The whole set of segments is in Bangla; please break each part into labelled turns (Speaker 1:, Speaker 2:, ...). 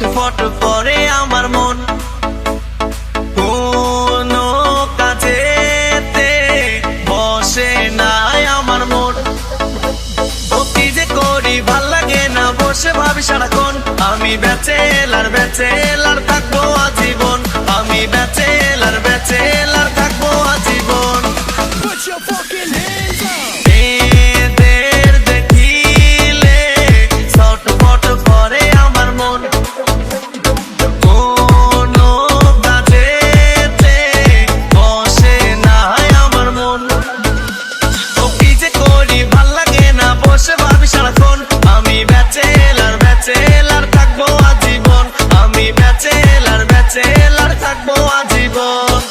Speaker 1: ছট করে আমার মন। বসে নাই মন। যে ভালো লাগে না, বসে ভাবি সারাক্ষণ। আমি বেঁচে এলার বেঁচে জেলার থাকব আজীবন।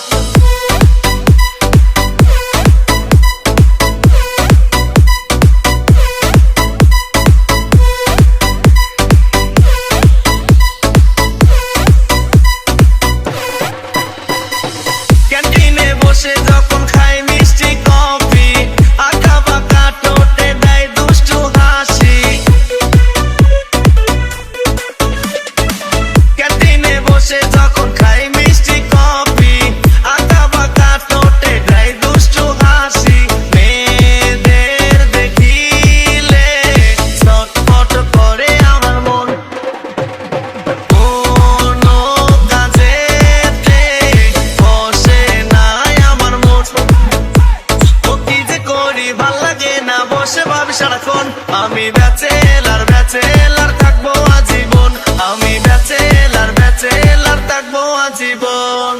Speaker 1: Shit up আমি ব্যাচেলার ব্যাচেলার থাকব আজীবন। আমি ব্যাচেলার ব্যাচেলার থাকব আজীবন।